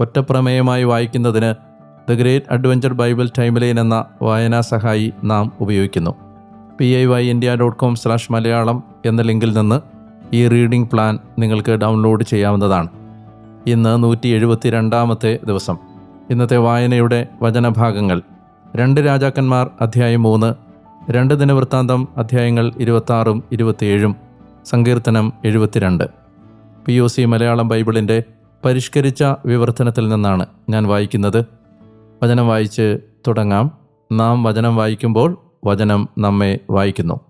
ഒറ്റപ്രമേയമായി വായിക്കുന്നതിന് the great adventure Bible timeline എന്ന വായനാ സഹായി നാം ഉപയോഗിക്കുന്നു. P I Y India dot com slash Malayalam എന്ന ലിങ്കിൽ നിന്ന് ഈ റീഡിംഗ് പ്ലാൻ നിങ്ങൾക്ക് ഡൗൺലോഡ് ചെയ്യാവുന്നതാണ്. ഇന്ന് നൂറ്റി എഴുപത്തി രണ്ടാമത്തെ ദിവസം. ഇന്നത്തെ വായനയുടെ വചനഭാഗങ്ങൾ. രണ്ട് രാജാക്കന്മാർ അധ്യായം മൂന്ന്. രണ്ട് ദിനവൃത്താന്തം അധ്യായങ്ങൾ ഇരുപത്താറും ഇരുപത്തിയേഴും. സങ്കീർത്തനം എഴുപത്തിരണ്ട്. പി ഒ സി മലയാളം ബൈബിളിന്റെ പരിഷ്കരിച്ച വിവർത്തനത്തിൽ നിന്നാണ് ഞാൻ വായിക്കുന്നത്. വചനം വായിച്ച് തുടങ്ങാം. നാം വചനം വായിക്കുമ്പോൾ വചനം നമ്മെ വായിക്കുന്നു.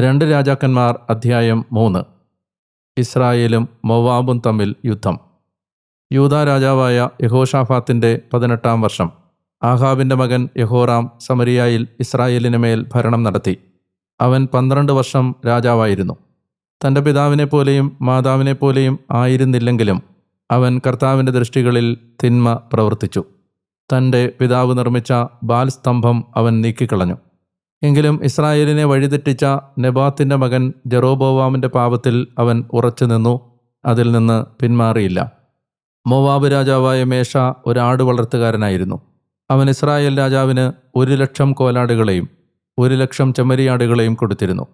രണ്ട് രാജാക്കന്മാർ അധ്യായം മൂന്ന്. ഇസ്രായേലും മൊവാബും തമ്മിൽ യുദ്ധം. യൂത രാജാവായ യഹോഷാഫാത്തിന്റെ പതിനെട്ടാം വർഷം. ആഹാബിന്റെ മകൻ യഹോറാം സമരിയായിൽ ഇസ്രായേലിന് മേൽ ഭരണം നടത്തി. അവൻ പന്ത്രണ്ട് വർഷം രാജാവായിരുന്നു. തന്റെ പിതാവിനെ പോലെയും മാതാവിനെ പോലെയും ആയിരുന്നില്ലെങ്കിലും അവൻ കർത്താവിന്റെ ദൃഷ്ടികളിൽ തിന്മ പ്രവർത്തിച്ചു. തന്റെ പിതാവ് നിർമ്മിച്ച ബാൽ സ്തംഭം അവൻ നീക്കിക്കളഞ്ഞു. എങ്കിലും ഇസ്രായേലിനെ വഴിതെറ്റിച്ച നെബാത്തിന്റെ മകൻ ജെറോബോവാമിന്റെ പാപത്തിൽ അവൻ ഉറച്ചു നിന്നു അതിൽ നിന്ന് പിന്മാറിയില്ല. മോവാബ് രാജാവായ മേഷ ഒരാട് വളർത്തുകാരനായിരുന്നു. അവൻ ഇസ്രായേൽ രാജാവിന് ഒരു ലക്ഷം കോലാടുകളെയും ഒരു ലക്ഷം ചെമ്മരിയാടുകളെയും കൊടുത്തിരുന്നു.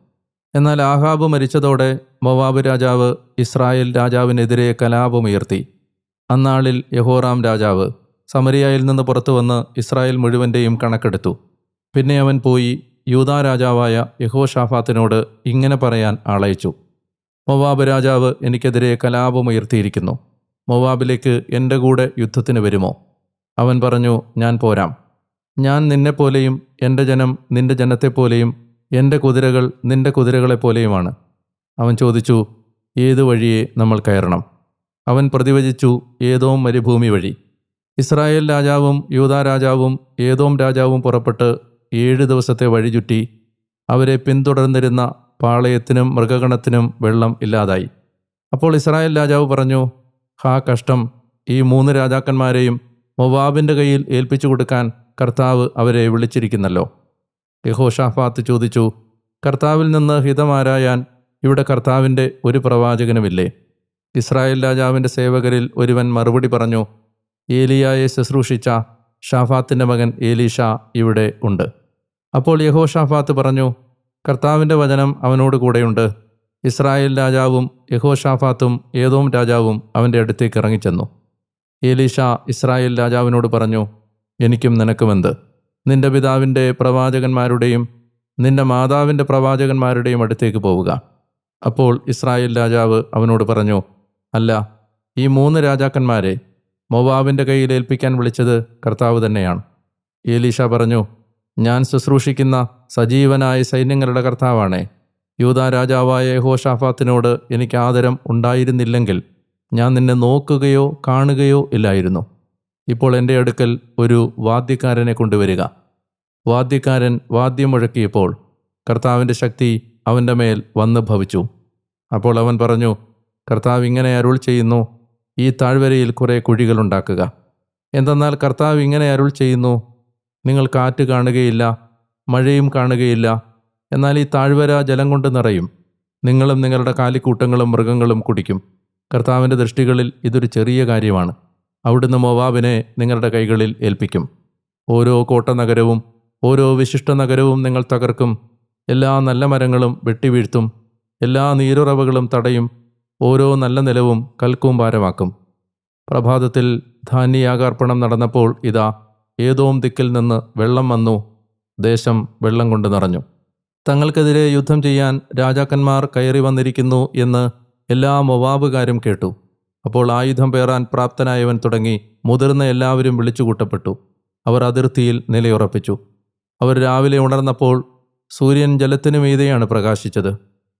എന്നാൽ ആഹാബ് മരിച്ചതോടെ മൊവാബ് രാജാവ് ഇസ്രായേൽ രാജാവിനെതിരെ കലാപമുയർത്തി അന്നാളിൽ യഹോറാം രാജാവ് സമരിയായിൽ നിന്ന് പുറത്തു വന്ന് ഇസ്രായേൽ മുഴുവന്റെയും കണക്കെടുത്തു. പിന്നെ അവൻ പോയി യൂതാ രാജാവായ യഹോഷാഫാത്തിനോട് ഇങ്ങനെ പറയാൻ ആളയച്ചു. മൊവാബ് രാജാവ് എനിക്കെതിരെ കലാപമുയർത്തിയിരിക്കുന്നു മൊവാബിലേക്ക് എന്റെ കൂടെ യുദ്ധത്തിന് വരുമോ? അവൻ പറഞ്ഞു ഞാൻ പോരാം. ഞാൻ നിന്നെപ്പോലെയും എന്റെ ജനം നിന്റെ ജനത്തെപ്പോലെയും എന്റെ കുതിരകൾ നിന്റെ കുതിരകളെപ്പോലെയുമാണ് അവൻ ചോദിച്ചു ഏതു വഴിയെ നമ്മൾ കയറണം? അവൻ പ്രതിവചിച്ചു ഏതോം മരുഭൂമി വഴി. ഇസ്രായേൽ രാജാവും യൂതാ രാജാവും ഏതോം രാജാവും പുറപ്പെട്ട് ഏഴ് ദിവസത്തെ വഴി ചുറ്റി അവരെ പിന്തുടർന്നിരുന്ന പാളയത്തിനും മൃഗഗണത്തിനും വെള്ളം ഇല്ലാതായി. അപ്പോൾ ഇസ്രായേൽ രാജാവ് പറഞ്ഞു ഹാ കഷ്ടം ഈ മൂന്ന് രാജാക്കന്മാരെയും മൊവാബിന്റെ കയ്യിൽ ഏൽപ്പിച്ചു കൊടുക്കാൻ കർത്താവ് അവരെ വിളിച്ചിരിക്കുന്നല്ലോ. യഹോഷാഫാത്ത് ചോദിച്ചു കർത്താവിൽ നിന്ന് ഹിതമാരായാൻ ഇവിടെ കർത്താവിന്റെ ഒരു പ്രവാചകനുമില്ലേ? ഇസ്രായേൽ രാജാവിന്റെ സേവകരിൽ ഒരുവൻ മറുപടി പറഞ്ഞു ഏലിയായെ ശുശ്രൂഷിച്ച ഷാഫാത്തിന്റെ മകൻ ഏലീഷ ഇവിടെ ഉണ്ട്. അപ്പോൾ യഹോ ഷാഫാത്ത് പറഞ്ഞു കർത്താവിന്റെ വചനം അവനോട് കൂടെയുണ്ട്. ഇസ്രായേൽ രാജാവും യഹോ ഷാഫാത്തും ഏതോം രാജാവും അവന്റെ അടുത്തേക്ക് ഇറങ്ങിച്ചെന്നു. ഏലീഷ ഇസ്രായേൽ രാജാവിനോട് പറഞ്ഞു എനിക്കും നിനക്കുമെന്ത്? നിന്റെ പിതാവിന്റെ പ്രവാചകന്മാരുടെയും നിന്റെ മാതാവിന്റെ പ്രവാചകന്മാരുടെയും അടുത്തേക്ക് പോവുക. അപ്പോൾ ഇസ്രായേൽ രാജാവ് അവനോട് പറഞ്ഞു അല്ല ഈ മൂന്ന് രാജാക്കന്മാരെ മൊവാബിന്റെ കയ്യിൽ ഏൽപ്പിക്കാൻ വിളിച്ചത് കർത്താവ് തന്നെയാണ്. ഏലീഷ പറഞ്ഞു ഞാൻ ശുശ്രൂഷിക്കുന്ന സജീവനായ സൈന്യങ്ങളുടെ കർത്താവാണേ. യൂതാ രാജാവായ ഹോഷാഫാത്തിനോട് എനിക്ക് ആദരം ഉണ്ടായിരുന്നില്ലെങ്കിൽ ഞാൻ നിന്നെ നോക്കുകയോ കാണുകയോ ഇല്ലായിരുന്നു. ഇപ്പോൾ എന്റെ അടുക്കൽ ഒരു വാദ്യക്കാരനെ കൊണ്ടുവരിക. വാദ്യക്കാരൻ വാദ്യം മുഴക്കിയപ്പോൾ കർത്താവിന്റെ ശക്തി അവന്റെ മേൽ വന്ന് ഭവിച്ചു. അപ്പോൾ അവൻ പറഞ്ഞു കർത്താവ് ഇങ്ങനെ അരുൾ ചെയ്യുന്നു ഈ താഴ്വരയിൽ കുറേ കുഴികളുണ്ടാക്കുക എന്തെന്നാൽ കർത്താവ് ഇങ്ങനെ അരുൾ ചെയ്യുന്നു നിങ്ങൾ കാറ്റ് കാണുകയില്ല മഴയും കാണുകയില്ല എന്നാൽ ഈ താഴ്വര ജലം കൊണ്ട് നിറയും. നിങ്ങളും നിങ്ങളുടെ കാലിക്കൂട്ടങ്ങളും മൃഗങ്ങളും കുടിക്കും. കർത്താവിന്റെ ദൃഷ്ടികളിൽ ഇതൊരു ചെറിയ കാര്യമാണ്. അവിടുന്ന് മൊവാബിനെ നിങ്ങളുടെ കൈകളിൽ ഏൽപ്പിക്കും. ഓരോ കോട്ട നഗരവും ഓരോ വിശിഷ്ട നഗരവും നിങ്ങൾ തകർക്കും. എല്ലാ നല്ല മരങ്ങളും വെട്ടിവീഴ്ത്തും. എല്ലാ നീരുറവകളും തടയും. ഓരോ നല്ല നിലവും കൽക്കൂമ്പാരമാക്കും. പ്രഭാതത്തിൽ ധാന്യയാകാർപ്പണം നടന്നപ്പോൾ ഇതാ ഏതോം ദിക്കിൽ നിന്ന് വെള്ളം വന്നു. ദേശം വെള്ളം കൊണ്ട് നിറഞ്ഞു. തങ്ങൾക്കെതിരെ യുദ്ധം ചെയ്യാൻ രാജാക്കന്മാർ കയറി വന്നിരിക്കുന്നു എന്ന് എല്ലാ മൊവാബുകാരും കേട്ടു. അപ്പോൾ ആയുധം പേറാൻ പ്രാപ്തനായവൻ തുടങ്ങി മുതിർന്ന എല്ലാവരും വിളിച്ചുകൂട്ടപ്പെട്ടു. അവർ അതിർത്തിയിൽ നിലയുറപ്പിച്ചു. അവർ രാവിലെ ഉണർന്നപ്പോൾ സൂര്യൻ ജലത്തിനു മീതെയാണ് പ്രകാശിച്ചത്.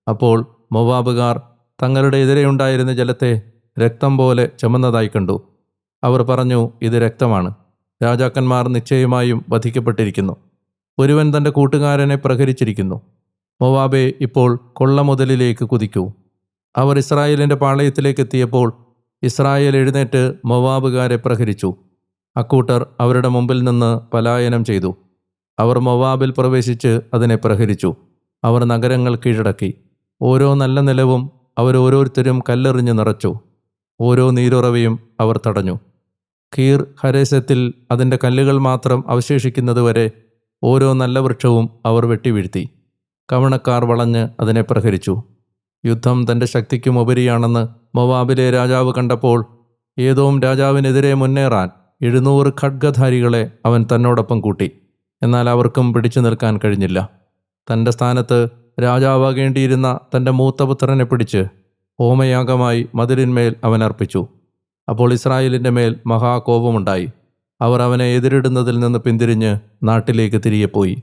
അപ്പോൾ മൊവാബുകാർ തങ്ങളുടെ എതിരെയുണ്ടായിരുന്ന ജലത്തെ രക്തം പോലെ ചുമന്നതായി കണ്ടു. അവർ പറഞ്ഞു ഇത് രക്തമാണ്. രാജാക്കന്മാർ നിശ്ചയമായും വധിക്കപ്പെട്ടിരിക്കുന്നു. ഒരുവൻ തന്റെ കൂട്ടുകാരനെ പ്രഹരിച്ചിരിക്കുന്നു. മൊവാബെ ഇപ്പോൾ കൊള്ള മുതലിലേക്ക് കുതിക്കൂ. അവർ ഇസ്രായേലിന്റെ പാളയത്തിലേക്ക് എത്തിയപ്പോൾ ഇസ്രായേൽ എഴുന്നേറ്റ് മൊവാബുകാരെ പ്രഹരിച്ചു. അക്കൂട്ടർ അവരുടെ മുമ്പിൽ നിന്ന് പലായനം ചെയ്തു. അവർ മൊവാബിൽ പ്രവേശിച്ച് അതിനെ പ്രഹരിച്ചു. അവർ നഗരങ്ങൾ കീഴടക്കി. ഓരോ നല്ല നിലവും അവരോരോരുത്തരും കല്ലെറിഞ്ഞ് നിറച്ചു. ഓരോ നീരുറവയും അവർ തടഞ്ഞു. കീർ ഹരേസത്തിൽ അതിന്റെ കല്ലുകൾ മാത്രം അവശേഷിക്കുന്നതുവരെ ഓരോ നല്ല വൃക്ഷവും അവർ വെട്ടിവീഴ്ത്തി. കവണക്കാർ വളഞ്ഞ് അതിനെ പ്രഹരിച്ചു. യുദ്ധം തന്റെ ശക്തിക്കും ഉപരിയാണെന്ന് മൊവാബിലെ രാജാവ് കണ്ടപ്പോൾ ഏതോം രാജാവിനെതിരെ മുന്നേറാൻ എഴുന്നൂറ് ഖഡ്ഗധാരികളെ അവൻ തന്നോടൊപ്പം കൂട്ടി. എന്നാൽ അവർക്കും പിടിച്ചു നിൽക്കാൻ കഴിഞ്ഞില്ല. തന്റെ സ്ഥാനത്ത് രാജാവാകേണ്ടിയിരുന്ന തന്റെ മൂത്തപുത്രനെ പിടിച്ച് ഹോമയാഗമായി മതിലിന്മേൽ അവൻ അർപ്പിച്ചു. അപ്പോൾ ഇസ്രായേലിന്റെ മേൽ മഹാകോപമുണ്ടായി. അവർ അവനെ എതിരിടുന്നതിൽ നിന്ന് പിന്തിരിഞ്ഞ് നാട്ടിലേക്ക് തിരികെ പോയി.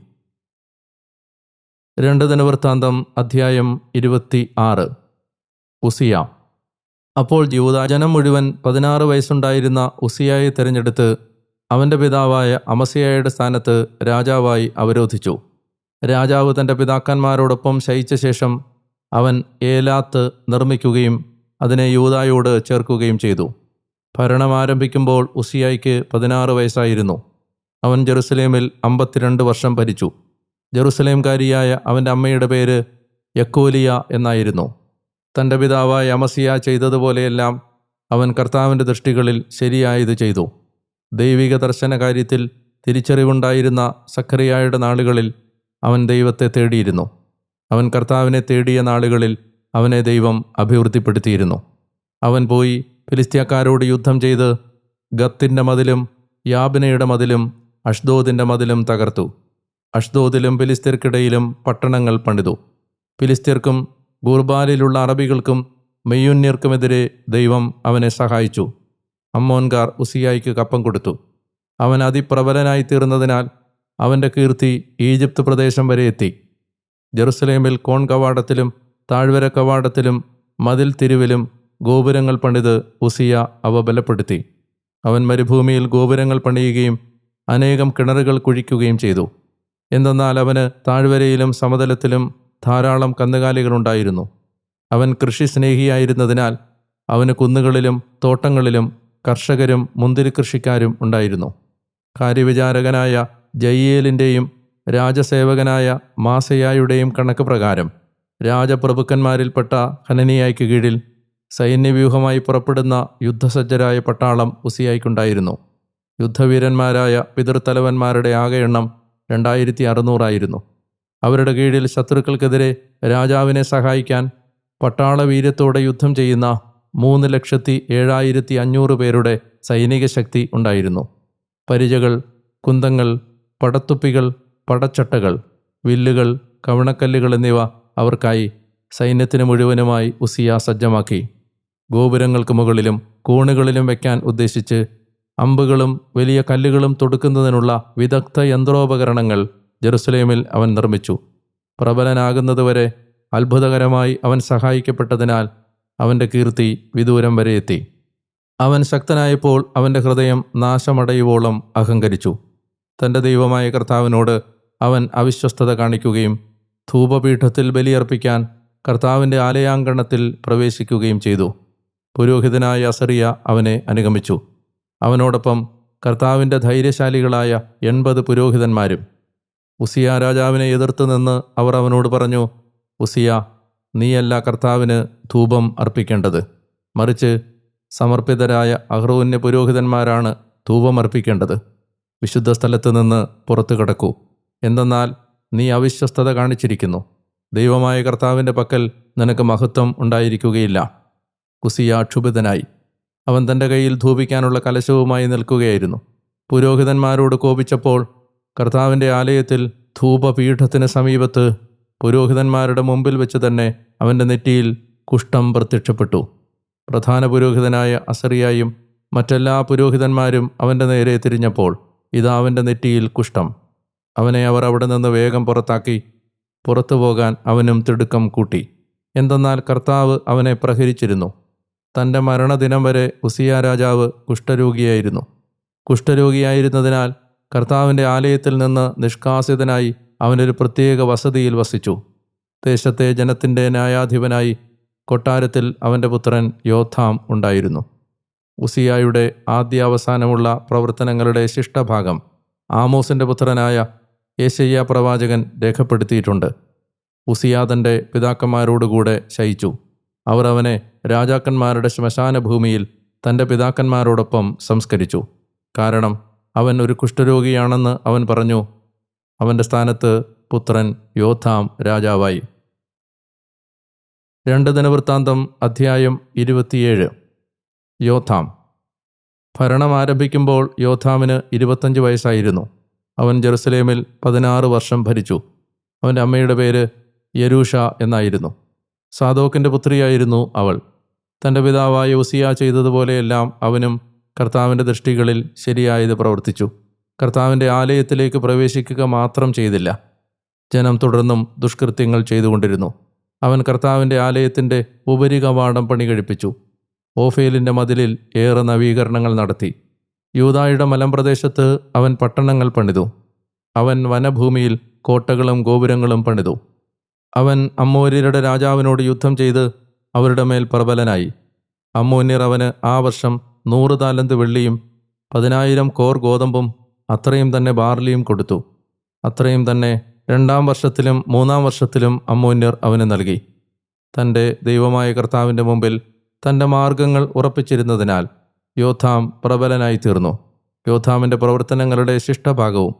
രണ്ട് ദിനവൃത്താന്തം അധ്യായം ഇരുപത്തി ആറ് ഉസിയ. അപ്പോൾ യൂതാജനം മുഴുവൻ പതിനാറ് വയസ്സുണ്ടായിരുന്ന ഉസിയായെ തിരഞ്ഞെടുത്ത് അവന്റെ പിതാവായ അമസിയായുടെ സ്ഥാനത്ത് രാജാവായി അവരോധിച്ചു. രാജാവ് തന്റെ പിതാക്കന്മാരോടൊപ്പം ശയിച്ച ശേഷം അവൻ ഏലാത്ത് നിർമ്മിക്കുകയും അതിനെ യൂതായോട് ചേർക്കുകയും ചെയ്തു. ഭരണം ആരംഭിക്കുമ്പോൾ ഉസിയായ്ക്ക് പതിനാറ് വയസ്സായിരുന്നു. അവൻ ജെറുസലേമിൽ അമ്പത്തിരണ്ട് വർഷം ഭരിച്ചു. ജെറുസലേംകാരിയായ അവന്റെ അമ്മയുടെ പേര് യക്കോലിയ എന്നായിരുന്നു. തന്റെ പിതാവായ അമസിയ ചെയ്തതുപോലെയെല്ലാം അവൻ കർത്താവിന്റെ ദൃഷ്ടികളിൽ ശരിയായത് ചെയ്തു. ദൈവിക ദർശന കാര്യത്തിൽ തിരിച്ചറിവുണ്ടായിരുന്ന സഖറിയായുടെ നാളുകളിൽ അവൻ ദൈവത്തെ തേടിയിരുന്നു. അവൻ കർത്താവിനെ തേടിയ നാളുകളിൽ അവനെ ദൈവം അഭിവൃദ്ധിപ്പെടുത്തിയിരുന്നു. അവൻ പോയി ഫിലിസ്തീയക്കാരോട് യുദ്ധം ചെയ്ത് ഗത്തിന്റെ മതിലും യാബിനയുടെ മതിലും അഷ്ദോദിന്റെ മതിലും തകർത്തു. അഷ്ദോദിലും ഫിലിസ്തീർക്കിടയിലും പട്ടണങ്ങൾ പണിതു. ഫിലിസ്തീർക്കും ഗൂർബാലിലുള്ള അറബികൾക്കും മെയ്യുന്യർക്കുമെതിരെ ദൈവം അവനെ സഹായിച്ചു. അമ്മോൻകാർ ഉസിയായിക്ക് കപ്പം കൊടുത്തു. അവൻ അതിപ്രബലനായി തീർന്നതിനാൽ അവന്റെ കീർത്തി ഈജിപ്ത് പ്രദേശം വരെ എത്തി. ജെറുസലേമിൽ കോൺ കവാടത്തിലും താഴ്വര കവാടത്തിലും മതിൽ തിരുവിലും ഗോപുരങ്ങൾ പണിത് ഉസിയ അവ ബലപ്പെടുത്തി. അവൻ മരുഭൂമിയിൽ ഗോപുരങ്ങൾ പണിയുകയും അനേകം കിണറുകൾ കുഴിക്കുകയും ചെയ്തു. എന്തെന്നാൽ അവന് താഴ്വരയിലും സമതലത്തിലും ധാരാളം കന്നുകാലികളുണ്ടായിരുന്നു അവൻ കൃഷി സ്നേഹിയായിരുന്നതിനാൽ അവന് കുന്നുകളിലും തോട്ടങ്ങളിലും കർഷകരും മുന്തിരി കൃഷിക്കാരും ഉണ്ടായിരുന്നു. കാര്യവിചാരകനായ ജയ്യേലിന്റെയും രാജസേവകനായ മാസയായുടെയും കണക്ക് പ്രകാരം രാജപ്രഭുക്കന്മാരിൽപ്പെട്ട ഹനനിയായ്ക്ക് കീഴിൽ സൈന്യവ്യൂഹമായി പുറപ്പെടുന്ന യുദ്ധസജ്ജരായ പട്ടാളം ഉസിയായിക്കുണ്ടായിരുന്നു. യുദ്ധവീരന്മാരായ പിതൃത്തലവന്മാരുടെ ആകെ എണ്ണം രണ്ടായിരത്തി അറുന്നൂറായിരുന്നു അവരുടെ കീഴിൽ ശത്രുക്കൾക്കെതിരെ രാജാവിനെ സഹായിക്കാൻ പട്ടാള വീര്യത്തോടെ യുദ്ധം ചെയ്യുന്ന മൂന്ന് ലക്ഷത്തി ഏഴായിരത്തി അഞ്ഞൂറ് പേരുടെ സൈനിക ശക്തി ഉണ്ടായിരുന്നു. പരിചകൾ കുന്തങ്ങൾ പടത്തുപ്പികൾ പടച്ചട്ടകൾ വില്ലുകൾ കവണക്കല്ലുകൾ എന്നിവ അവർക്കായി സൈന്യത്തിന് മുഴുവനുമായി ഉസിയ സജ്ജമാക്കി. ഗോപുരങ്ങൾക്ക് മുകളിലും കൂണുകളിലും വയ്ക്കാൻ ഉദ്ദേശിച്ച് അമ്പുകളും വലിയ കല്ലുകളും തൊടുക്കുന്നതിനുള്ള വിദഗ്ധ യന്ത്രോപകരണങ്ങൾ ജെറുസലേമിൽ അവൻ നിർമ്മിച്ചു. പ്രബലനാകുന്നതുവരെ അത്ഭുതകരമായി അവൻ സഹായിക്കപ്പെട്ടതിനാൽ അവന്റെ കീർത്തി വിദൂരം വരെ എത്തി. അവൻ ശക്തനായപ്പോൾ അവന്റെ ഹൃദയം നാശമടയുവോളം അഹങ്കരിച്ചു. തന്റെ ദൈവമായ കർത്താവിനോട് അവൻ അവിശ്വസ്തത കാണിക്കുകയും ധൂപപീഠത്തിൽ ബലിയർപ്പിക്കാൻ കർത്താവിന്റെ ആലയാങ്കണത്തിൽ പ്രവേശിക്കുകയും ചെയ്തു. പുരോഹിതനായ അസറിയ അവനെ അനുഗമിച്ചു. അവനോടൊപ്പം കർത്താവിന്റെ ധൈര്യശാലികളായ എൺപത് പുരോഹിതന്മാരും. ഉസിയ രാജാവിനെ എതിർത്ത് നിന്ന് അവർ അവനോട് പറഞ്ഞു ഉസിയ നീയല്ല കർത്താവിന് ധൂപം അർപ്പിക്കേണ്ടത്. മറിച്ച് സമർപ്പിതരായ അഹ്റൂന്യ പുരോഹിതന്മാരാണ് ധൂപം അർപ്പിക്കേണ്ടത്. വിശുദ്ധ സ്ഥലത്ത് നിന്ന് പുറത്തു കിടക്കൂ. എന്തെന്നാൽ നീ അവിശ്വസ്തത കാണിച്ചിരിക്കുന്നു. ദൈവമായ കർത്താവിന്റെ പക്കൽ നിനക്ക് മഹത്വം ഉണ്ടായിരിക്കുകയില്ല. കുസിയ ക്ഷുഭിതനായി. അവൻ തന്റെ കയ്യിൽ ധൂപിക്കാനുള്ള കലശവുമായി നിൽക്കുകയായിരുന്നു. പുരോഹിതന്മാരോട് കോപിച്ചപ്പോൾ കർത്താവിന്റെ ആലയത്തിൽ ധൂപപീഠത്തിന് സമീപത്ത് പുരോഹിതന്മാരുടെ മുമ്പിൽ വെച്ച് തന്നെ അവന്റെ നെറ്റിയിൽ കുഷ്ഠം പ്രത്യക്ഷപ്പെട്ടു. പ്രധാന പുരോഹിതനായ അസറിയായും മറ്റെല്ലാ പുരോഹിതന്മാരും അവന്റെ നേരെ തിരിഞ്ഞപ്പോൾ ഇതാ അവന്റെ നെറ്റിയിൽ കുഷ്ഠം. അവനെ അവർ അവിടെ നിന്ന് വേഗം പുറത്താക്കി പുറത്തു പോകാൻ അവനും തിടുക്കം കൂട്ടി. എന്തെന്നാൽ കർത്താവ് അവനെ പ്രഹരിച്ചിരുന്നു. തന്റെ മരണദിനം വരെ ഉസിയ രാജാവ് കുഷ്ഠരോഗിയായിരുന്നു. കുഷ്ഠരോഗിയായിരുന്നതിനാൽ കർത്താവിന്റെ ആലയത്തിൽ നിന്ന് നിഷ്കാസിതനായി അവനൊരു പ്രത്യേക വസതിയിൽ വസിച്ചു. ദേശത്തെ ജനത്തിന്റെ ന്യായാധിപനായി കൊട്ടാരത്തിൽ അവന്റെ പുത്രൻ യോഥാം ഉണ്ടായിരുന്നു. ഉസിയായുടെ ആദ്യാവസാനമുള്ള പ്രവർത്തനങ്ങളുടെ ശിഷ്ടഭാഗം ആമോസിന്റെ പുത്രനായ യേശയ്യ പ്രവാചകൻ രേഖപ്പെടുത്തിയിട്ടുണ്ട്. ഉസിയ തന്റെ പിതാക്കന്മാരോടുകൂടെ ശയിച്ചു. അവർ അവനെ രാജാക്കന്മാരുടെ ശ്മശാന ഭൂമിയിൽ തന്റെ പിതാക്കന്മാരോടൊപ്പം സംസ്കരിച്ചു. കാരണം അവൻ ഒരു കുഷ്ഠരോഗിയാണെന്ന് അവൻ പറഞ്ഞു. അവന്റെ സ്ഥാനത്ത് പുത്രൻ യോഥാം രാജാവായി. രണ്ട് ദിനവൃത്താന്തം അധ്യായം ഇരുപത്തിയേഴ്. യോഥാം. ഭരണം ആരംഭിക്കുമ്പോൾ യോഥാമിന് ഇരുപത്തഞ്ച് വയസ്സായിരുന്നു. അവൻ ജെറുസലേമിൽ പതിനാറ് വർഷം ഭരിച്ചു. അവന്റെ അമ്മയുടെ പേര് യരൂഷ എന്നായിരുന്നു. സാദോക്കിന്റെ പുത്രിയായിരുന്നു അവൾ. തന്റെ പിതാവായ ഉസിയ ചെയ്തതുപോലെയെല്ലാം അവനും കർത്താവിന്റെ ദൃഷ്ടികളിൽ ശരിയായത് പ്രവർത്തിച്ചു. കർത്താവിന്റെ ആലയത്തിലേക്ക് പ്രവേശിക്കുക മാത്രം ചെയ്തില്ല. ജനം തുടർന്നും ദുഷ്കൃത്യങ്ങൾ ചെയ്തുകൊണ്ടിരുന്നു. അവൻ കർത്താവിന്റെ ആലയത്തിന്റെ ഉപരികവാടം പണി കഴിപ്പിച്ചു ഓഫേലിന്റെ മതിലിൽ ഏറെ നവീകരണങ്ങൾ നടത്തി. യൂതായുടെ മലമ്പ്രദേശത്ത് അവൻ പട്ടണങ്ങൾ പണിതു. അവൻ വനഭൂമിയിൽ കോട്ടകളും ഗോപുരങ്ങളും പണിതു. അവൻ അമ്മോര്യരുടെ രാജാവിനോട് യുദ്ധം ചെയ്ത് അവരുടെ മേൽ പ്രബലനായി. അമ്മോന്യർ അവന് ആ വർഷം നൂറ് താലന്ത് വെള്ളിയും പതിനായിരം കോർ ഗോതമ്പും അത്രയും തന്നെ ബാർലിയും കൊടുത്തു. അത്രയും തന്നെ രണ്ടാം വർഷത്തിലും മൂന്നാം വർഷത്തിലും അമ്മോന്യർ അവന് നൽകി. തന്റെ ദൈവമായ കർത്താവിന്റെ മുമ്പിൽ തന്റെ മാർഗങ്ങൾ ഉറപ്പിച്ചിരുന്നതിനാൽ യോഥാം പ്രബലനായി തീർന്നു. യോധാമിന്റെ പ്രവർത്തനങ്ങളുടെ ശിഷ്ടഭാഗവും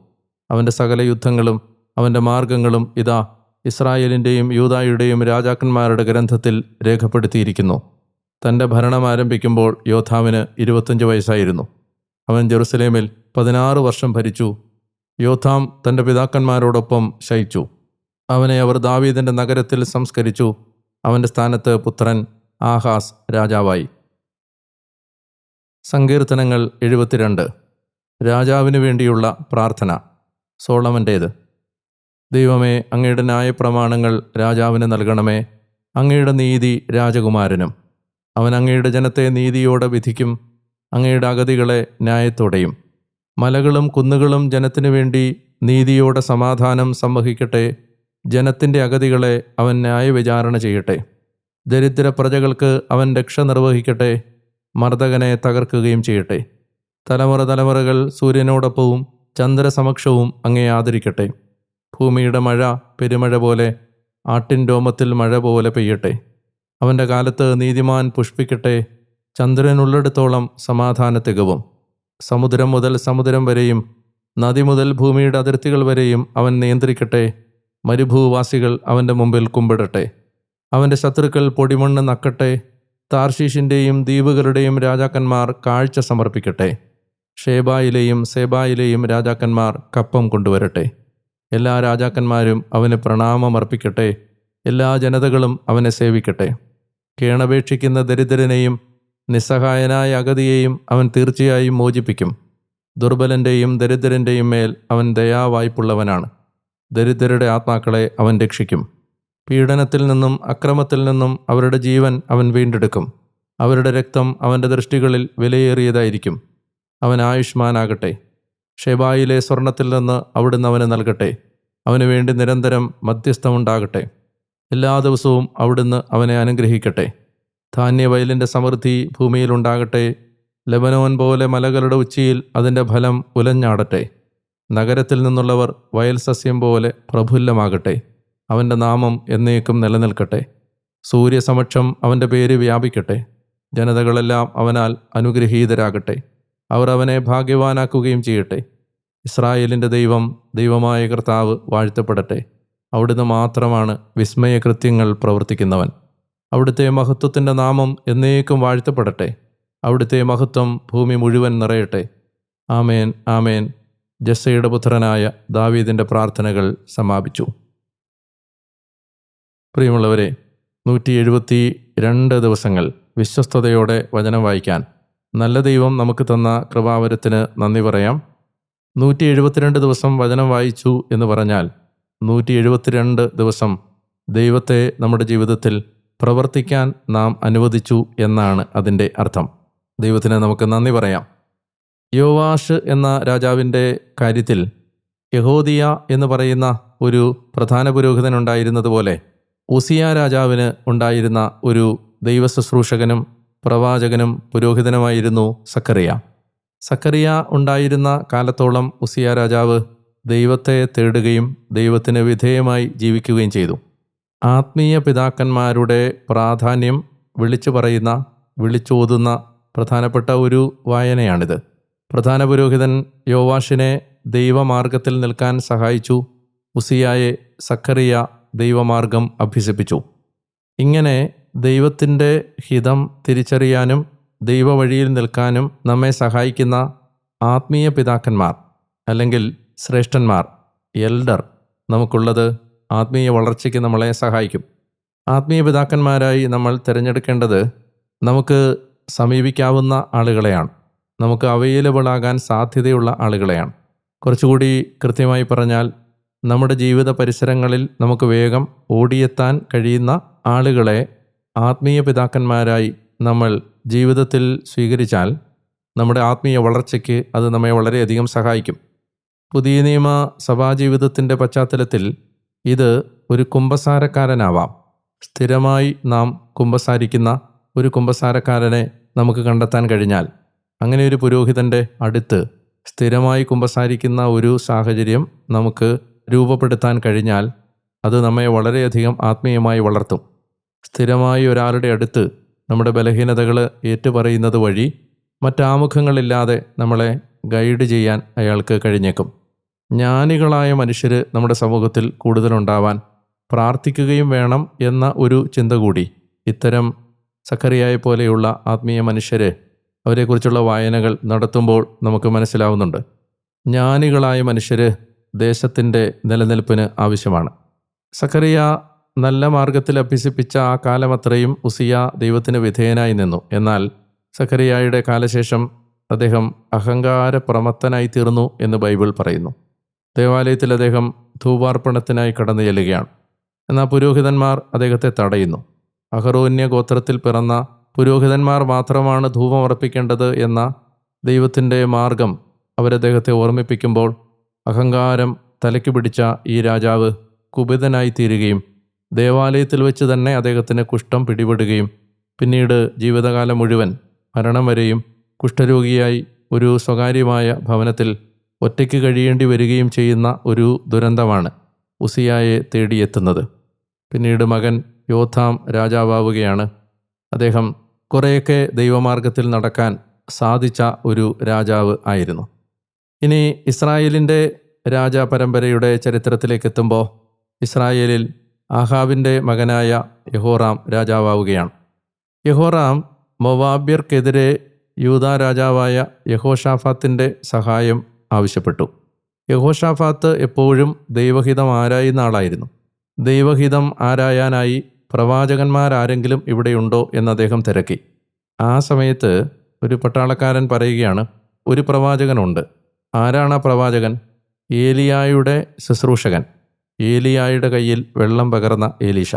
അവന്റെ സകല യുദ്ധങ്ങളും അവന്റെ മാർഗങ്ങളും ഇതാ ഇസ്രായേലിന്റെയും യൂതായുടെയും രാജാക്കന്മാരുടെ ഗ്രന്ഥത്തിൽ രേഖപ്പെടുത്തിയിരിക്കുന്നു. തന്റെ ഭരണം ആരംഭിക്കുമ്പോൾ യോഥാമിന് ഇരുപത്തഞ്ച് വയസ്സായിരുന്നു. അവൻ ജെറുസലേമിൽ പതിനാറ് വർഷം ഭരിച്ചു. യോഥാം തന്റെ പിതാക്കന്മാരോടൊപ്പം ശയിച്ചു. അവനെ അവർ ദാവീദിന്റെ നഗരത്തിൽ സംസ്കരിച്ചു. അവന്റെ സ്ഥാനത്ത് പുത്രൻ ആഹാസ് രാജാവായി. സങ്കീർത്തനങ്ങൾ എഴുപത്തിരണ്ട്. രാജാവിനു വേണ്ടിയുള്ള പ്രാർത്ഥന. സോളമന്റേത് ദൈവമേ അങ്ങയുടെ ന്യായപ്രമാണങ്ങൾ രാജാവിന് നൽകണമേ. അങ്ങയുടെ നീതി രാജകുമാരനും. അവൻ അങ്ങയുടെ ജനത്തെ നീതിയോടെ വിധിക്കും. അങ്ങയുടെ അഗതികളെ ന്യായത്തോടെയും. മലകളും കുന്നുകളും ജനത്തിനു വേണ്ടി നീതിയോടെ സമാധാനം സംവഹിക്കട്ടെ. ജനത്തിന്റെ അഗതികളെ അവൻ ന്യായവിചാരണ ചെയ്യട്ടെ. ദരിദ്ര പ്രജകൾക്ക് അവൻ രക്ഷ നിർവഹിക്കട്ടെ. മർദ്ദകനെ തകർക്കുകയും ചെയ്യട്ടെ. തലമുറ തലമുറകൾ സൂര്യനോടൊപ്പവും ചന്ദ്രസമക്ഷവും അങ്ങേ ആദരിക്കട്ടെ. ഭൂമിയുടെ മഴ പെരുമഴ പോലെ ആട്ടിൻ രോമത്തിൽ മഴ പോലെ പെയ്യട്ടെ. അവന്റെ കാലത്ത് നീതിമാൻ പുഷ്പിക്കട്ടെ. ചന്ദ്രനുള്ളിടത്തോളം സമാധാന തികവും. സമുദ്രം മുതൽ സമുദ്രം വരെയും നദി മുതൽ ഭൂമിയുടെ അതിർത്തികൾ വരെയും അവൻ നിയന്ത്രിക്കട്ടെ. മരുഭൂവാസികൾ അവന്റെ മുമ്പിൽ കുമ്പിടട്ടെ. അവന്റെ ശത്രുക്കൾ പൊടിമണ്ണ് നക്കട്ടെ. താർഷീഷിന്റെയും ദ്വീപുകളുടെയും രാജാക്കന്മാർ കാഴ്ച സമർപ്പിക്കട്ടെ. ഷേബായിലെയും സേബായിലെയും രാജാക്കന്മാർ കപ്പം കൊണ്ടുവരട്ടെ. എല്ലാ രാജാക്കന്മാരും അവന് പ്രണാമമർപ്പിക്കട്ടെ എല്ലാ ജനതകളും അവനെ സേവിക്കട്ടെ. കേണപേക്ഷിക്കുന്ന ദരിദ്രനെയും നിസ്സഹായനായ അഗതിയെയും അവൻ തീർച്ചയായും മോചിപ്പിക്കും. ദുർബലന്റെയും ദരിദ്രന്റെയും മേൽ അവൻ ദയാവായ്പുള്ളവനാണ്. ദരിദ്രരുടെ ആത്മാക്കളെ അവൻ രക്ഷിക്കും. പീഡനത്തിൽ നിന്നും അക്രമത്തിൽ നിന്നും അവരുടെ ജീവൻ അവൻ വീണ്ടെടുക്കും. അവരുടെ രക്തം അവന്റെ ദൃഷ്ടികളിൽ വിലയേറിയതായിരിക്കും. അവൻ ആയുഷ്മാനാകട്ടെ. ഷെബായിലെ സ്വർണത്തിൽ നിന്ന് അവിടുന്ന് അവന് നൽകട്ടെ. അവന് വേണ്ടി നിരന്തരം മധ്യസ്ഥമുണ്ടാകട്ടെ എല്ലാ ദിവസവും അവിടുന്ന് അവനെ അനുഗ്രഹിക്കട്ടെ. ധാന്യവയലിന്റെ സമൃദ്ധി ഭൂമിയിലുണ്ടാകട്ടെ ലബനോൻ പോലെ മലകളുടെ ഉച്ചിയിൽ അതിന്റെ ഫലം ഉലഞ്ഞാടട്ടെ. നഗരത്തിൽ നിന്നുള്ളവർ വയൽ സസ്യം പോലെ പ്രഫുല്ലമാകട്ടെ. അവന്റെ നാമം എന്നേക്കും നിലനിൽക്കട്ടെ. സൂര്യസമക്ഷം അവന്റെ പേര് വ്യാപിക്കട്ടെ. ജനതകളെല്ലാം അവനാൽ അനുഗ്രഹീതരാകട്ടെ. അവർ അവനെ ഭാഗ്യവാനാക്കുകയും ചെയ്യട്ടെ. ഇസ്രായേലിന്റെ ദൈവം ദൈവമായ കർത്താവ് വാഴ്ത്തപ്പെടട്ടെ. അവിടുന്ന് മാത്രമാണ് വിസ്മയകൃത്യങ്ങൾ പ്രവർത്തിക്കുന്നവൻ. അവിടുത്തെ മഹത്വത്തിന്റെ നാമം എന്നേക്കും വാഴ്ത്തപ്പെടട്ടെ. അവിടുത്തെ മഹത്വം ഭൂമി മുഴുവൻ നിറയട്ടെ. ആമേൻ ആമേൻ. ജസ്സയുടെ പുത്രനായ ദാവീദിന്റെ പ്രാർത്ഥനകൾ സമാപിച്ചു. പ്രിയമുള്ളവരെ നൂറ്റി എഴുപത്തി രണ്ട് ദിവസങ്ങൾ വിശ്വസ്തയോടെ വചനം വായിക്കാൻ നല്ല ദൈവം നമുക്ക് തന്ന കൃപാവരത്തിന് നന്ദി പറയാം. നൂറ്റി എഴുപത്തിരണ്ട് ദിവസം വചനം വായിച്ചു എന്ന് പറഞ്ഞാൽ നൂറ്റി എഴുപത്തിരണ്ട് ദിവസം ദൈവത്തെ നമ്മുടെ ജീവിതത്തിൽ പ്രവർത്തിക്കാൻ നാം അനുവദിച്ചു എന്നാണ് അതിന്റെ അർത്ഥം. ദൈവത്തിന് നമുക്ക് നന്ദി പറയാം. യോവാഷ് എന്ന രാജാവിന്റെ കാര്യത്തിൽ യഹോദിയ എന്ന് പറയുന്ന ഒരു പ്രധാന പുരോഹിതൻ ഉണ്ടായിരുന്നതുപോലെ ഉസിയ രാജാവിന് ഉണ്ടായിരുന്ന ഒരു ദൈവശുശ്രൂഷകനും പ്രവാചകനും പുരോഹിതനുമായിരുന്നു സക്കറിയ സക്കറിയ ഉണ്ടായിരുന്ന കാലത്തോളം ഉസിയ രാജാവ് ദൈവത്തെ തേടുകയും ദൈവത്തിന് വിധേയമായി ജീവിക്കുകയും ചെയ്തു. ആത്മീയ പിതാക്കന്മാരുടെ പ്രാധാന്യം വിളിച്ചു പറയുന്ന വിളിച്ചോതുന്ന പ്രധാനപ്പെട്ട ഒരു വായനയാണിത്. പ്രധാന പുരോഹിതൻ യോവാഷിനെ ദൈവമാർഗത്തിൽ നിൽക്കാൻ സഹായിച്ചു. ഉസിയായെ സക്കറിയ ദൈവമാർഗം അഭ്യസിപ്പിച്ചു. ഇങ്ങനെ ദൈവത്തിന്റെ ഹിതം തിരിച്ചറിയാനും ദൈവവഴിയിൽ നിൽക്കാനും നമ്മെ സഹായിക്കുന്ന ആത്മീയ പിതാക്കന്മാർ അല്ലെങ്കിൽ ശ്രേഷ്ഠന്മാർ എൽഡർ നമുക്കുള്ളത് ആത്മീയ വളർച്ചയ്ക്ക് നമ്മളെ സഹായിക്കും. ആത്മീയ പിതാക്കന്മാരായി നമ്മൾ തിരഞ്ഞെടുക്കേണ്ടത് നമുക്ക് സമീപിക്കാവുന്ന ആളുകളെയാണ്. നമുക്ക് അവൈലബിൾ ആകാൻ സാധ്യതയുള്ള ആളുകളെയാണ്. കുറച്ചുകൂടി കൃത്യമായി പറഞ്ഞാൽ നമ്മുടെ ജീവിത പരിസരങ്ങളിൽ നമുക്ക് വേഗം ഓടിയെത്താൻ കഴിയുന്ന ആളുകളെ ആത്മീയ പിതാക്കന്മാരായി നമ്മൾ ജീവിതത്തിൽ സ്വീകരിച്ചാൽ നമ്മുടെ ആത്മീയ വളർച്ചയ്ക്ക് അത് നമ്മെ വളരെയധികം സഹായിക്കും. പുതിയ നിയമ സഭാജീവിതത്തിന്റെ പശ്ചാത്തലത്തിൽ ഇത് ഒരു കുമ്പസാരക്കാരനാവാം സ്ഥിരമായി നാം കുമ്പസാരിക്കുന്ന ഒരു കുമ്പസാരക്കാരനെ നമുക്ക് കണ്ടെത്താൻ കഴിഞ്ഞാൽ അങ്ങനെ ഒരു പുരോഹിതന്റെ അടുത്ത് സ്ഥിരമായി കുമ്പസാരിക്കുന്ന ഒരു സാഹചര്യം നമുക്ക് രൂപപ്പെടുത്താൻ കഴിഞ്ഞാൽ അത് നമ്മെ വളരെയധികം ആത്മീയമായി വളർത്തും. സ്ഥിരമായി ഒരാളുടെ അടുത്ത് നമ്മുടെ ബലഹീനതകൾ ഏറ്റുപറയുന്നത് വഴി മറ്റാമുഖങ്ങളില്ലാതെ നമ്മളെ ഗൈഡ് ചെയ്യാൻ അയാൾക്ക് കഴിഞ്ഞേക്കും. ജ്ഞാനികളായ മനുഷ്യർ നമ്മുടെ സമൂഹത്തിൽ കൂടുതലുണ്ടാവാൻ പ്രാർത്ഥിക്കുകയും വേണം എന്ന ഒരു ചിന്ത കൂടി. ഇത്തരം സക്കറിയായ പോലെയുള്ള ആത്മീയ മനുഷ്യരെ അവരെക്കുറിച്ചുള്ള വായനകൾ നടത്തുമ്പോൾ നമുക്ക് മനസ്സിലാവുന്നുണ്ട്. ജ്ഞാനികളായ മനുഷ്യർ ദേശത്തിന്റെ നിലനിൽപ്പിന് ആവശ്യമാണ്. സക്കറിയ നല്ല മാർഗത്തിൽ അഭ്യസിപ്പിച്ച ആ കാലമത്രയും ഉസിയ ദൈവത്തിന് വിധേയനായി നിന്നു. എന്നാൽ സഖരിയായുടെ കാലശേഷം അദ്ദേഹം അഹങ്കാര പ്രമത്തനായി തീർന്നു എന്ന് ബൈബിൾ പറയുന്നു. ദേവാലയത്തിൽ അദ്ദേഹം ധൂപാർപ്പണത്തിനായി കടന്നു ചെല്ലുകയാണ്. എന്നാൽ പുരോഹിതന്മാർ അദ്ദേഹത്തെ തടയുന്നു. അഹറോന്യ ഗോത്രത്തിൽ പിറന്ന പുരോഹിതന്മാർ മാത്രമാണ് ധൂപമർപ്പിക്കേണ്ടത് എന്ന ദൈവത്തിന്റെ മാർഗം അവരദ്ദേഹത്തെ ഓർമ്മിപ്പിക്കുമ്പോൾ അഹങ്കാരം തലയ്ക്ക് പിടിച്ച ഈ രാജാവ് കുപിതനായി തീരുകയും ദേവാലയത്തിൽ വെച്ച് തന്നെ അദ്ദേഹത്തിന് കുഷ്ഠം പിടിപെടുകയും പിന്നീട് ജീവിതകാലം മുഴുവൻ മരണം വരെയും കുഷ്ഠരോഗിയായി ഒരു സ്വകാര്യമായ ഭവനത്തിൽ ഒറ്റയ്ക്ക് കഴിയേണ്ടി വരികയും ചെയ്യുന്ന ഒരു ദുരന്തമാണ് ഉസിയായെ തേടിയെത്തുന്നത്. പിന്നീട് മകൻ യോധാം രാജാവാവുകയാണ്. അദ്ദേഹം കുറേയൊക്കെ ദൈവമാർഗത്തിൽ നടക്കാൻ സാധിച്ച ഒരു രാജാവ് ആയിരുന്നു. ഇനി ഇസ്രായേലിന്റെ രാജപരമ്പരയുടെ ചരിത്രത്തിലേക്ക് എത്തുമ്പോൾ ഇസ്രായേലിൽ ആഹാബിന്റെ മകനായ യഹോറാം രാജാവാവുകയാണ്. യഹോറാം മൊവാബ്യർക്കെതിരെ യൂത രാജാവായ യഹോഷാഫാത്തിന്റെ സഹായം ആവശ്യപ്പെട്ടു. യഹോഷാഫാത്ത് എപ്പോഴും ദൈവഹിതം ആരായുന്ന ആളായിരുന്നു ദൈവഹിതം ആരായാനായി പ്രവാചകന്മാരാരെങ്കിലും ഇവിടെയുണ്ടോ എന്ന് അദ്ദേഹം തിരക്കി. ആ സമയത്ത് ഒരു പട്ടാളക്കാരൻ പറയുകയാണ് ഒരു പ്രവാചകനുണ്ട്. ആരാണ് ആ പ്രവാചകൻ? ഏലിയായുടെ ശുശ്രൂഷകൻ. ഏലിയായുടെ കയ്യിൽ വെള്ളം പകർന്ന ഏലീഷ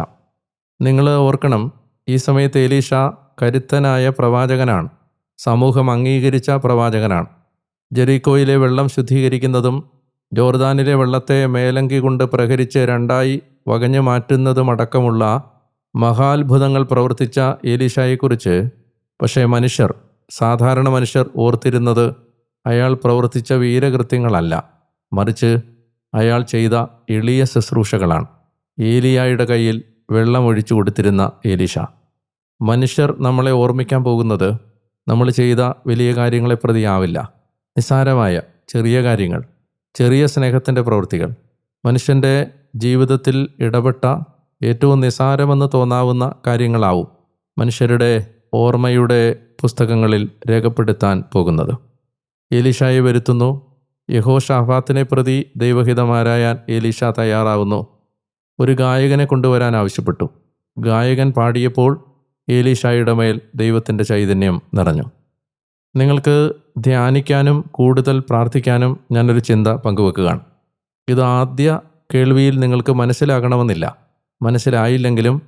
നിങ്ങൾ ഓർക്കണം ഈ സമയത്ത് ഏലീഷ കരുത്തനായ പ്രവാചകനാണ്. സമൂഹം അംഗീകരിച്ച പ്രവാചകനാണ്. ജെറീക്കോയിലെ വെള്ളം ശുദ്ധീകരിക്കുന്നതും ജോർദാനിലെ വെള്ളത്തെ മേലങ്കി കൊണ്ട് പ്രഹരിച്ച് രണ്ടായി വകഞ്ഞു മാറ്റുന്നതുമടക്കമുള്ള മഹാത്ഭുതങ്ങൾ പ്രവർത്തിച്ച ഏലീഷായെക്കുറിച്ച് പക്ഷേ മനുഷ്യർ സാധാരണ മനുഷ്യർ ഓർത്തിരുന്നത് അയാൾ പ്രവർത്തിച്ച വീരകൃത്യങ്ങളല്ല. മറിച്ച് അയാൾ ചെയ്ത എളിയ ശുശ്രൂഷകളാണ്. ഏലിയായുടെ കയ്യിൽ വെള്ളമൊഴിച്ചു കൊടുത്തിരുന്ന ഏലിഷ മനുഷ്യർ നമ്മളെ ഓർമ്മിക്കാൻ പോകുന്നത് നമ്മൾ ചെയ്ത വലിയ കാര്യങ്ങളെ പ്രതിയാവില്ല. നിസ്സാരമായ ചെറിയ കാര്യങ്ങൾ ചെറിയ സ്നേഹത്തിന്റെ പ്രവൃത്തികൾ. മനുഷ്യന്റെ ജീവിതത്തിൽ ഇടപെട്ട ഏറ്റവും നിസാരമെന്ന് തോന്നാവുന്ന കാര്യങ്ങളാവും മനുഷ്യരുടെ ഓർമ്മയുടെ പുസ്തകങ്ങളിൽ രേഖപ്പെടുത്താൻ പോകുന്നത്. ഏലിഷായി വരുത്തുന്നു യഹോ ഷാഫാത്തിനെ പ്രതി ദൈവഹിതമാരായാൻ എലീഷ തയ്യാറാവുന്നു. ഒരു ഗായകനെ കൊണ്ടുവരാൻ ആവശ്യപ്പെട്ടു. ഗായകൻ പാടിയപ്പോൾ ഏലീഷായുടെ മേൽ ദൈവത്തിന്റെ ചൈതന്യം നിറഞ്ഞു. നിങ്ങൾക്ക് ധ്യാനിക്കാനും കൂടുതൽ പ്രാർത്ഥിക്കാനും ഞാനൊരു ചിന്ത പങ്കുവെക്കുകയാണ്. ഇത് ആദ്യ കേൾവിയിൽ നിങ്ങൾക്ക് മനസ്സിലാകണമെന്നില്ല. മനസ്സിലായില്ലെങ്കിലും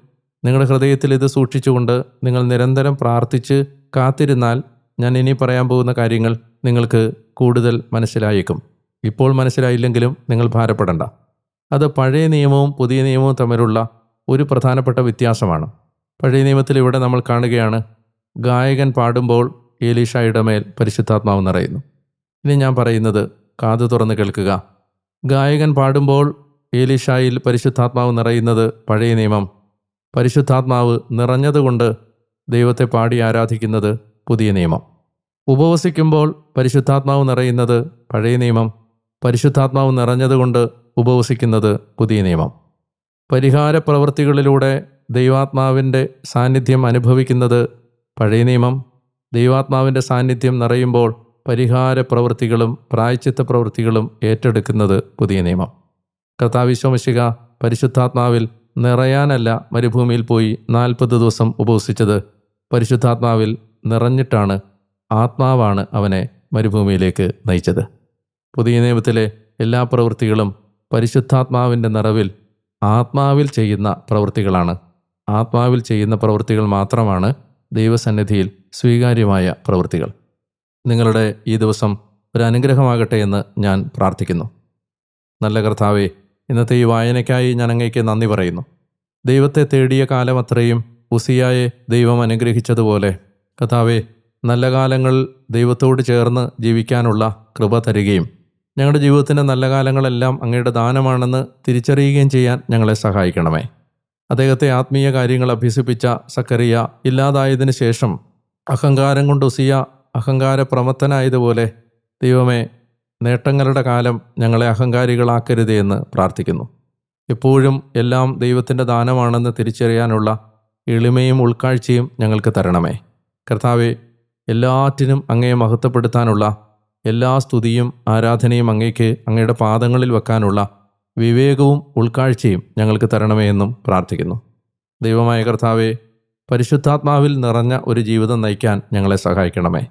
നിങ്ങളുടെ ഹൃദയത്തിൽ ഇത് സൂക്ഷിച്ചുകൊണ്ട് നിങ്ങൾ നിരന്തരം പ്രാർത്ഥിച്ച് കാത്തിരുന്നാൽ ഞാൻ ഇനി പറയാൻ പോകുന്ന കാര്യങ്ങൾ നിങ്ങൾക്ക് കൂടുതൽ മനസ്സിലായേക്കും. ഇപ്പോൾ മനസ്സിലായില്ലെങ്കിലും നിങ്ങൾ ഭാരപ്പെടണ്ട. അത് പഴയ നിയമവും പുതിയ നിയമവും തമ്മിലുള്ള ഒരു പ്രധാനപ്പെട്ട വ്യത്യാസമാണ്. പഴയ നിയമത്തിൽ ഇവിടെ നമ്മൾ കാണുകയാണ് ഗായകൻ പാടുമ്പോൾ ഏലീഷായുടെ മേൽ പരിശുദ്ധാത്മാവ് നിറയുന്നു. ഇനി ഞാൻ പറയുന്നത് കാതു തുറന്ന് കേൾക്കുക. ഗായകൻ പാടുമ്പോൾ ഏലീഷായിൽ പരിശുദ്ധാത്മാവ് നിറയുന്നത് പഴയ നിയമം. പരിശുദ്ധാത്മാവ് നിറഞ്ഞതുകൊണ്ട് ദൈവത്തെ പാടി ആരാധിക്കുന്നത് പുതിയ നിയമം. ഉപവസിക്കുമ്പോൾ പരിശുദ്ധാത്മാവ് നിറയുന്നത് പഴയ നിയമം പരിശുദ്ധാത്മാവ് നിറഞ്ഞതുകൊണ്ട് ഉപവസിക്കുന്നത് പുതിയ നിയമം. പരിഹാര പ്രവൃത്തികളിലൂടെ ദൈവാത്മാവിന്റെ സാന്നിധ്യം അനുഭവിക്കുന്നത് പഴയ നിയമം ദൈവാത്മാവിന്റെ സാന്നിധ്യം നിറയുമ്പോൾ പരിഹാര പ്രവൃത്തികളും പ്രായച്ചിത്ത പ്രവൃത്തികളും ഏറ്റെടുക്കുന്നത് പുതിയ നിയമം. കർത്താവിശ്വമശിക പരിശുദ്ധാത്മാവിൽ നിറയാനല്ല മരുഭൂമിയിൽ പോയി നാൽപ്പത് ദിവസം ഉപവസിച്ചത്. പരിശുദ്ധാത്മാവിൽ നിറഞ്ഞിട്ടാണ് ആത്മാവാണ് അവനെ മരുഭൂമിയിലേക്ക് നയിച്ചത്. പുതിയ നിയമത്തിലെ എല്ലാ പ്രവൃത്തികളും പരിശുദ്ധാത്മാവിന്റെ നിറവിൽ ആത്മാവിൽ ചെയ്യുന്ന പ്രവൃത്തികളാണ്. ആത്മാവിൽ ചെയ്യുന്ന പ്രവൃത്തികൾ മാത്രമാണ് ദൈവസന്നിധിയിൽ സ്വീകാര്യമായ പ്രവൃത്തികൾ. നിങ്ങളുടെ ഈ ദിവസം ഒരു അനുഗ്രഹമാകട്ടെ എന്ന് ഞാൻ പ്രാർത്ഥിക്കുന്നു. നല്ല കർത്താവെ ഇന്നത്തെ ഈ വായനയ്ക്കായി ഞാൻ അങ്ങേക്ക് നന്ദി പറയുന്നു. ദൈവത്തെ തേടിയ കാലം അത്രയും ഉസിയായെ ദൈവം അനുഗ്രഹിച്ചതുപോലെ. കർത്താവെ നല്ല കാലങ്ങൾ ദൈവത്തോട് ചേർന്ന് ജീവിക്കാനുള്ള കൃപ തരികയും ഞങ്ങളുടെ ജീവിതത്തിന്റെ നല്ല കാലങ്ങളെല്ലാം അങ്ങയുടെ ദാനമാണെന്ന് തിരിച്ചറിയുകയും ചെയ്യാൻ ഞങ്ങളെ സഹായിക്കണമേ. അദ്ദേഹത്തെ ആത്മീയ കാര്യങ്ങൾ അഭ്യസിപ്പിച്ച സക്കറിയ ഇല്ലാതായതിനു ശേഷം അഹങ്കാരം കൊണ്ട് ഉസിയ അഹങ്കാര പ്രമത്തനായതുപോലെ ദൈവമേ നേട്ടങ്ങളുടെ കാലം ഞങ്ങളെ അഹങ്കാരികളാക്കരുതേ എന്ന് പ്രാർത്ഥിക്കുന്നു. എപ്പോഴും എല്ലാം ദൈവത്തിന്റെ ദാനമാണെന്ന് തിരിച്ചറിയാനുള്ള എളിമയും ഉൾക്കാഴ്ചയും ഞങ്ങൾക്ക് തരണമേ. കർത്താവെ എല്ലാറ്റിനും അങ്ങയെ മഹത്വപ്പെടുത്താനുള്ള എല്ലാ സ്തുതിയും ആരാധനയും അങ്ങേക്ക് അങ്ങയുടെ പാദങ്ങളിൽ വെക്കാനുള്ള വിവേകവും ഉൾക്കാഴ്ചയും ഞങ്ങൾക്ക് തരണമേ എന്നും പ്രാർത്ഥിക്കുന്നു. ദൈവമായ കർത്താവെ പരിശുദ്ധാത്മാവിൽ നിറഞ്ഞ ഒരു ജീവിതം നയിക്കാൻ ഞങ്ങളെ സഹായിക്കണമേ.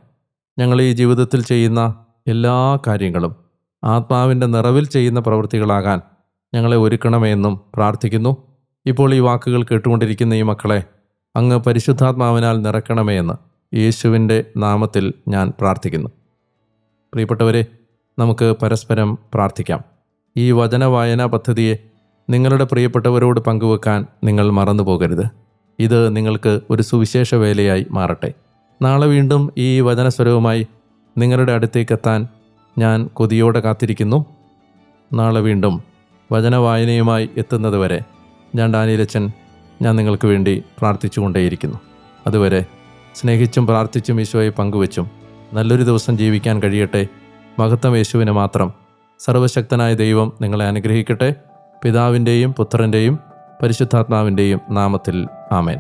ഞങ്ങൾ ഈ ജീവിതത്തിൽ ചെയ്യുന്ന എല്ലാ കാര്യങ്ങളും ആത്മാവിന്റെ നിറവിൽ ചെയ്യുന്ന പ്രവൃത്തികളാകാൻ ഞങ്ങളെ ഒരുക്കണമേ എന്നും പ്രാർത്ഥിക്കുന്നു. ഇപ്പോൾ ഈ വാക്കുകൾ കേട്ടുകൊണ്ടിരിക്കുന്ന ഈ മക്കളെ അങ്ങ് പരിശുദ്ധാത്മാവിനാൽ നിറക്കണമേ എന്ന് യേശുവിന്റെ നാമത്തിൽ ഞാൻ പ്രാർത്ഥിക്കുന്നു. പ്രിയപ്പെട്ടവരെ നമുക്ക് പരസ്പരം പ്രാർത്ഥിക്കാം. ഈ വചന വായനാ പദ്ധതിയെ നിങ്ങളുടെ പ്രിയപ്പെട്ടവരോട് പങ്കുവെക്കാൻ നിങ്ങൾ മറന്നു പോകരുത് ഇത് നിങ്ങൾക്ക് ഒരു സുവിശേഷ വേലയായി മാറട്ടെ. നാളെ വീണ്ടും ഈ വചനസ്വരവുമായി നിങ്ങളുടെ അടുത്തേക്കെത്താൻ ഞാൻ കൊതിയോടെ കാത്തിരിക്കുന്നു. നാളെ വീണ്ടും വചന വായനയുമായി എത്തുന്നതുവരെ ഞാൻ ഡാനിയിലച്ചൻ ഞാൻ നിങ്ങൾക്ക് വേണ്ടി പ്രാർത്ഥിച്ചുകൊണ്ടേയിരിക്കുന്നു. അതുവരെ സ്നേഹിച്ചും പ്രാർത്ഥിച്ചും ഈശോയെ പങ്കുവച്ചും നല്ലൊരു ദിവസം ജീവിക്കാൻ കഴിയട്ടെ. മഹത്വം യേശുവിന് മാത്രം. സർവശക്തനായ ദൈവം നിങ്ങളെ അനുഗ്രഹിക്കട്ടെ. പിതാവിന്റെയും പുത്രന്റെയും പരിശുദ്ധാത്മാവിന്റെയും നാമത്തിൽ. ആമേൻ.